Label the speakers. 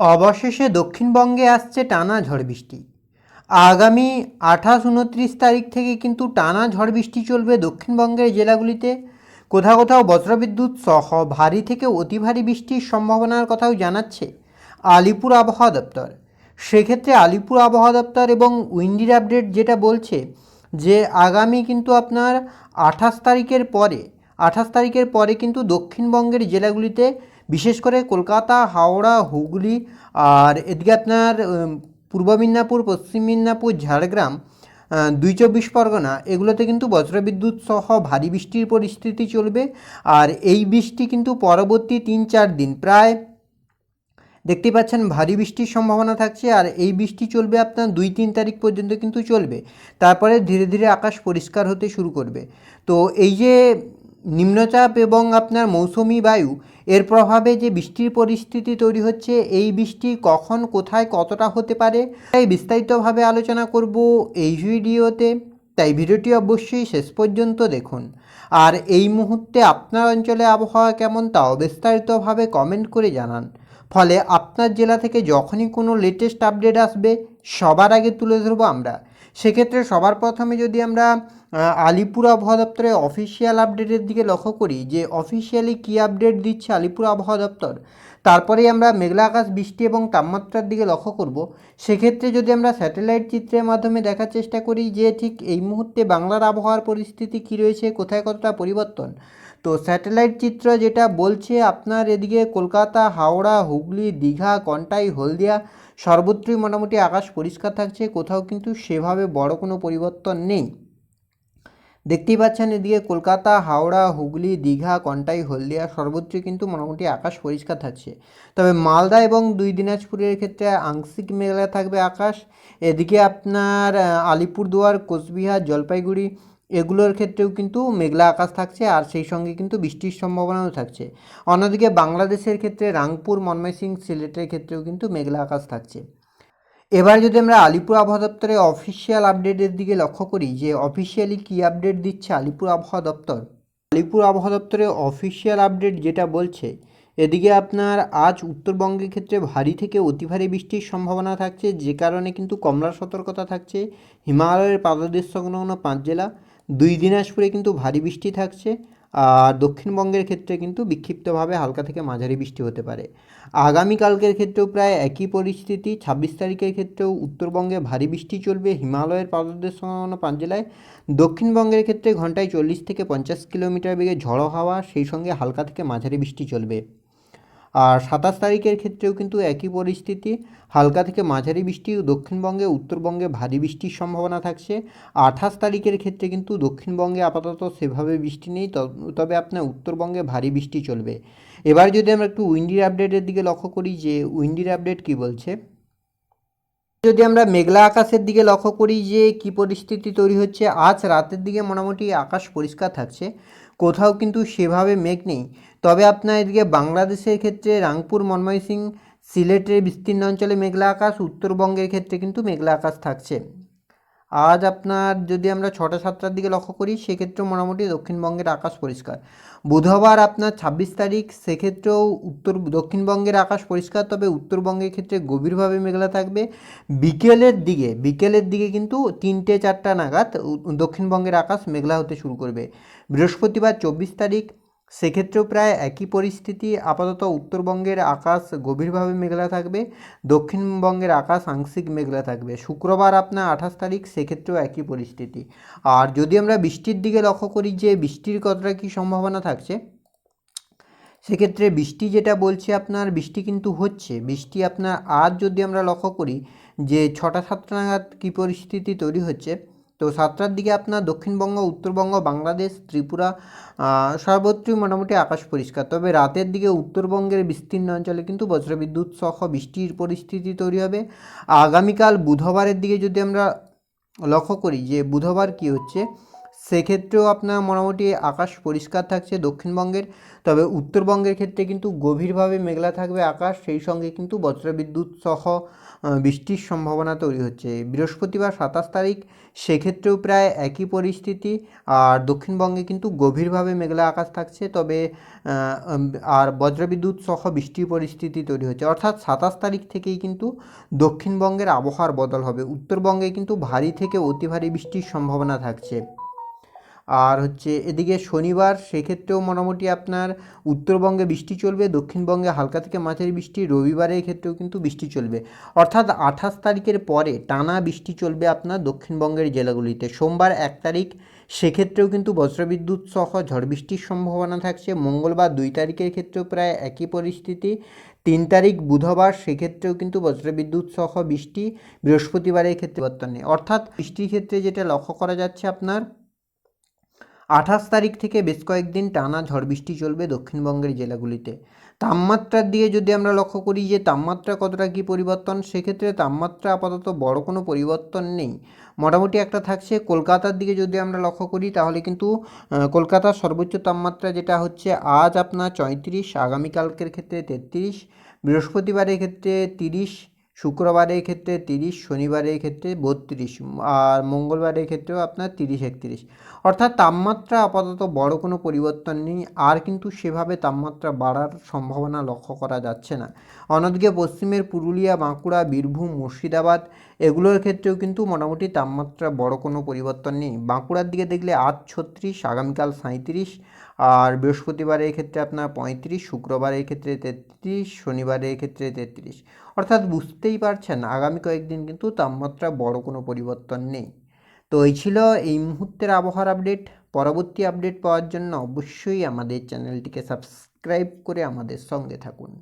Speaker 1: অবশেষে দক্ষিণবঙ্গে আসছে টানা ঝড় বৃষ্টি। আগামী আঠাশ উনত্রিশ তারিখ থেকে কিন্তু টানা ঝড় বৃষ্টি চলবে দক্ষিণবঙ্গের জেলাগুলিতে। কোথাও কোথাও বজ্রবিদ্যুৎ সহ ভারী থেকে অতি ভারী বৃষ্টির সম্ভাবনার কথাও জানাচ্ছে আলিপুর আবহাওয়া দপ্তর। সেক্ষেত্রে আলিপুর আবহাওয়া দপ্তর এবং উইন্ডির আপডেট যেটা বলছে যে আগামী কিন্তু আপনার আঠাশ তারিখের পরে, আঠাশ তারিখের পরে কিন্তু দক্ষিণবঙ্গের জেলাগুলিতে বিশেষ করে কলকাতা, হাওড়া, হুগলি আর এদিকে আপনার পূর্ব মিদনাপুর, পশ্চিম মিদনাপুর, ঝাড়গ্রাম দুই চব্বিশ পরগনা, এগুলোতে কিন্তু বজ্রবিদ্যুৎ সহ ভারী বৃষ্টির পরিস্থিতি চলবে। আর এই বৃষ্টি কিন্তু পরবর্তী তিন চার দিন, প্রায় দেখতে পাচ্ছেন ভারী বৃষ্টির সম্ভাবনা থাকছে আর এই বৃষ্টি চলবে আপনার দুই তিন তারিখ পর্যন্ত কিন্তু চলবে। তারপরে ধীরে ধীরে আকাশ পরিষ্কার হতে শুরু করবে। তো এই যে নিম্নচাপ এবং আপনার মৌসুমি বায়ু, এর প্রভাবে যে বৃষ্টির পরিস্থিতি তৈরি হচ্ছে, এই বৃষ্টি কখন, কোথায়, কতটা হতে পারে, তাই বিস্তারিতভাবে আলোচনা করব এই ভিডিওতে। তাই ভিডিওটি অবশ্যই শেষ পর্যন্ত দেখুন। আর এই মুহূর্তে আপনার অঞ্চলে আবহাওয়া কেমন, তাও বিস্তারিতভাবে কমেন্ট করে জানান। ফলে আপনার জেলা থেকে যখনই কোনো লেটেস্ট আপডেট আসবে, সবার আগে তুলে ধরবো আমরা। সেক্ষেত্রে সবার প্রথমে যদি আমরা আলিপুর আবহাওয়া দপ্তরের অফিসিয়াল আপডেটের দিকে লক্ষ্য করি যে অফিসিয়ালি কী আপডেট দিচ্ছে আলিপুর আবহাওয়া দপ্তর? তারপরেই আমরা মেঘলা আকাশ, বৃষ্টি এবং তাপমাত্রার দিকে লক্ষ্য করব। সেক্ষেত্রে যদি আমরা স্যাটেলাইট চিত্রের মাধ্যমে দেখার চেষ্টা করি যে ঠিক এই মুহূর্তে বাংলার আবহাওয়ার পরিস্থিতি কী রয়েছে, কোথায় কতটা পরিবর্তন? তো স্যাটেলাইট চিত্র যেটা বলছে আপনার এদিকে কলকাতা, হাওড়া, হুগলি, দীঘা, কন্টাই, হলদিয়া, সর্বত্রই মোটামুটি আকাশ পরিষ্কার থাকছে, কোথাও কিন্তু সেভাবে বড় কোনো পরিবর্তন নেই। দেখতেই পাচ্ছেন এদিকে কলকাতা, হাওড়া, হুগলি, দীঘা, কন্টাই, হলদিয়া সর্বত্রই কিন্তু মোটামুটি আকাশ পরিষ্কার থাকছে। তবে মালদা এবং দুই দিনাজপুরের ক্ষেত্রে আংশিক মেঘলা থাকবে আকাশ। এদিকে আপনার আলিপুরদুয়ার, কোচবিহার, জলপাইগুড়ি, এগুলোর ক্ষেত্রেও কিন্তু মেঘলা আকাশ থাকছে আর সেই সঙ্গে কিন্তু বৃষ্টির সম্ভাবনাও থাকছে। অন্যদিকে বাংলাদেশের ক্ষেত্রে রাংপুর, ময়মনসিংহ, সিলেটের ক্ষেত্রেও কিন্তু মেঘলা আকাশ থাকছে। এবার যদি আমরা আলিপুর আবহাওয়া দপ্তরের অফিসিয়াল আপডেটের দিকে লক্ষ্য করি, যে অফিসিয়ালি কী আপডেট দিচ্ছে আলিপুর আবহাওয়া দপ্তর? আলিপুর আবহাওয়া দপ্তরের অফিসিয়াল আপডেট যেটা বলছে, এদিকে আপনার আজ উত্তরবঙ্গের ক্ষেত্রে ভারী থেকে অতি ভারী বৃষ্টির সম্ভাবনা থাকছে, যে কারণে কিন্তু কমলা সতর্কতা থাকছে, হিমালয়ের পাদদেশ সংলগ্ন পাঁচ জেলা, দুই দিনাজপুরে কিন্তু ভারী বৃষ্টি থাকছে আর দক্ষিণবঙ্গের ক্ষেত্রে কিন্তু বিক্ষিপ্তভাবে হালকা থেকে মাঝারি বৃষ্টি হতে পারে। আগামীকালকের ক্ষেত্রেও প্রায় একই পরিস্থিতি। ছাব্বিশ তারিখের ক্ষেত্রেও উত্তরবঙ্গে ভারী বৃষ্টি চলবে। হিমালয়ের পাদদেশ সংলগ্ন পাঁচ জেলায় দক্ষিণবঙ্গের ক্ষেত্রে ঘন্টায় চল্লিশ থেকে পঞ্চাশ কিলোমিটার বেগে ঝড়ো হাওয়া, সেই সঙ্গে হালকা থেকে মাঝারি বৃষ্টি চলবে। আর সাতাশ তারিখের ক্ষেত্রেও কিন্তু একই পরিস্থিতি। হালকা থেকে মাঝারি বৃষ্টি দক্ষিণবঙ্গে উত্তরবঙ্গে ভারী বৃষ্টির সম্ভাবনা থাকছে। আঠাশ তারিখের ক্ষেত্রে কিন্তু দক্ষিণবঙ্গে আপাতত সেভাবে বৃষ্টি নেই তব- আপনার উত্তরবঙ্গে ভারী বৃষ্টি চলবে। এবার যদি আমরা একটু উইন্ডির আপডেটের দিকে লক্ষ্য করি যে উইন্ডির আপডেট কী বলছে? যদি আমরা মেঘলা আকাশের দিকে লক্ষ্য করি যে কি পরিস্থিতি তৈরি হচ্ছে, আজ রাতের দিকে মোটামুটি আকাশ পরিষ্কার থাকছে, কোথাও কিন্তু সেভাবে মেঘ নেই। তবে আপনার এদিকে বাংলাদেশের ক্ষেত্রে রাংপুর মনময়সিং সিলেটের বিস্তীর্ণ অঞ্চলে মেঘলা আকাশ, উত্তরবঙ্গের ক্ষেত্রে কিন্তু মেঘলা আকাশ থাকছে। আজ আপনার যদি আমরা ছটা সাতটার দিকে লক্ষ্য করি, সেক্ষেত্রেও মোটামুটি দক্ষিণবঙ্গের আকাশ পরিষ্কার। বুধবার আপনার ছাব্বিশ তারিখ, সেক্ষেত্রেও উত্তর, দক্ষিণবঙ্গের আকাশ পরিষ্কার, তবে উত্তরবঙ্গের ক্ষেত্রে গভীরভাবে মেঘলা থাকবে। বিকেলের দিকে বিকেলের দিকে কিন্তু তিনটে চারটা নাগাদ, দক্ষিণবঙ্গের আকাশ মেঘলা হতে শুরু করবে। বৃহস্পতিবার চব্বিশ তারিখ সেক্ষেত্রেও প্রায় একই পরিস্থিতি আপাতত উত্তরবঙ্গের আকাশ গভীরভাবে মেঘলা থাকবে, দক্ষিণবঙ্গের আকাশ আংশিক মেঘলা থাকবে। শুক্রবার আপনার আঠাশ তারিখ, সেক্ষেত্রেও একই পরিস্থিতি। আর যদি আমরা বৃষ্টির দিকে লক্ষ্য করি যে বৃষ্টির কতটা কী সম্ভাবনা থাকছে, সেক্ষেত্রে বৃষ্টি যেটা বলছে আপনার, বৃষ্টি কিন্তু হচ্ছে। বৃষ্টি আপনার আজ যদি আমরা লক্ষ্য করি যে ছটা সাতটা নাগাদ কী পরিস্থিতি তৈরি হচ্ছে তো সাতটার দিকে আপনার দক্ষিণবঙ্গ, উত্তরবঙ্গ, বাংলাদেশ, ত্রিপুরা সর্বত্রই মোটামুটি আকাশ পরিষ্কার। তবে রাতের দিকে উত্তরবঙ্গের বিস্তীর্ণ অঞ্চলে কিন্তু বজ্রবিদ্যুৎ সহ বৃষ্টির পরিস্থিতি তৈরি হবে। আগামীকাল বুধবারের দিকে যদি আমরা লক্ষ্য করি যে বুধবার কি হচ্ছে সেক্ষেত্রেও আপনার মোটামুটি আকাশ পরিষ্কার থাকছে দক্ষিণবঙ্গের। তবে উত্তরবঙ্গের ক্ষেত্রে কিন্তু গভীরভাবে মেঘলা থাকবে আকাশ, সেই সঙ্গে কিন্তু বজ্রবিদ্যুৎ সহ বৃষ্টির সম্ভাবনা তৈরি হচ্ছে। বৃহস্পতিবার সাতাশ তারিখ, সেক্ষেত্রেও প্রায় একই পরিস্থিতি। আর দক্ষিণবঙ্গে কিন্তু গভীরভাবে মেঘলা আকাশ থাকছে, তবে আর বজ্রবিদ্যুৎ সহ বৃষ্টির পরিস্থিতি তৈরি হচ্ছে। অর্থাৎ সাতাশ তারিখ থেকেই কিন্তু দক্ষিণবঙ্গের আবহাওয়ার বদল হবে। উত্তরবঙ্গে কিন্তু ভারী থেকে অতি ভারী বৃষ্টির সম্ভাবনা থাকছে। আর হচ্ছে এদিকে শনিবার সেক্ষেত্রেও মোটামুটি আপনার উত্তরবঙ্গে বৃষ্টি চলবে, দক্ষিণবঙ্গে হালকা থেকে মাঝারি বৃষ্টি, রবিবারের ক্ষেত্রেও কিন্তু বৃষ্টি চলবে। অর্থাৎ আঠাশ তারিখের পরে টানা বৃষ্টি চলবে আপনার দক্ষিণবঙ্গের জেলাগুলিতে। সোমবার এক তারিখ, সেক্ষেত্রেও কিন্তু বজ্রবিদ্যুৎ সহ ঝড় বৃষ্টির সম্ভাবনা থাকছে। মঙ্গলবার দুই তারিখের ক্ষেত্রেও প্রায় একই পরিস্থিতি। তিন তারিখ বুধবার, সেক্ষেত্রেও কিন্তু বজ্রবিদ্যুৎ সহ বৃষ্টি বৃহস্পতিবারের ক্ষেত্রে পরিবর্তন নেই। অর্থাৎ বৃষ্টির ক্ষেত্রে যেটা লক্ষ্য করা যাচ্ছে আপনার আঠাশ তারিখ থেকে বেশ কয়েকদিন টানা ঝড় বৃষ্টি চলবে দক্ষিণবঙ্গের জেলাগুলিতে। তাপমাত্রার দিকে যদি আমরা লক্ষ্য করি যে তাপমাত্রা কতটা কী পরিবর্তন, সেক্ষেত্রে তাপমাত্রা আপাতত বড় কোনো পরিবর্তন নেই। মোটামুটি একটা থাকছে। কলকাতার দিকে যদি আমরা লক্ষ্য করি, তাহলে কিন্তু কলকাতার সর্বোচ্চ তাপমাত্রা যেটা হচ্ছে আজ আপনার চৈত্রিশ, আগামীকালকের ক্ষেত্রে তেত্রিশ, বৃহস্পতিবারের ক্ষেত্রে তিরিশ শুক্রবারের ক্ষেত্রে তিরিশ, শনিবারের ক্ষেত্রে বত্রিশ, আর মঙ্গলবারের ক্ষেত্রেও আপনার তিরিশ, একত্রিশ। অর্থাৎ তাপমাত্রা আপাতত বড় কোনো পরিবর্তন নেই, আর কিন্তু সেভাবে তাপমাত্রা বাড়ার সম্ভাবনা লক্ষ্য করা যাচ্ছে না। অন্যদিকে পশ্চিমের পুরুলিয়া, বাঁকুড়া, বীরভূম, মুর্শিদাবাদ, এগুলোর ক্ষেত্রেও কিন্তু মোটামুটি তাপমাত্রা বড় কোনো পরিবর্তন নেই। বাঁকুড়ার দিকে দেখলে আজ ছত্রিশ, আগামীকাল সাঁইত্রিশ আর বৃহস্পতিবার এই ক্ষেত্রে আপনার পঁয়ত্রিশ শুক্রবার এই ক্ষেত্রে তেত্রিশ শনিবার এই ক্ষেত্রে তেত্রিশ। অর্থাৎ বুঝতেই পারছেন, আগামী কয়েকদিন কিন্তু তাপমাত্রা বড় কোনো পরিবর্তন নেই। তো এই ছিল এই মুহূর্তের আবহাওয়ার আপডেট। পরবর্তী আপডেট পাওয়ার জন্য অবশ্যই আমাদের চ্যানেলটিকে সাবস্ক্রাইব করে আমাদের সঙ্গে থাকুন।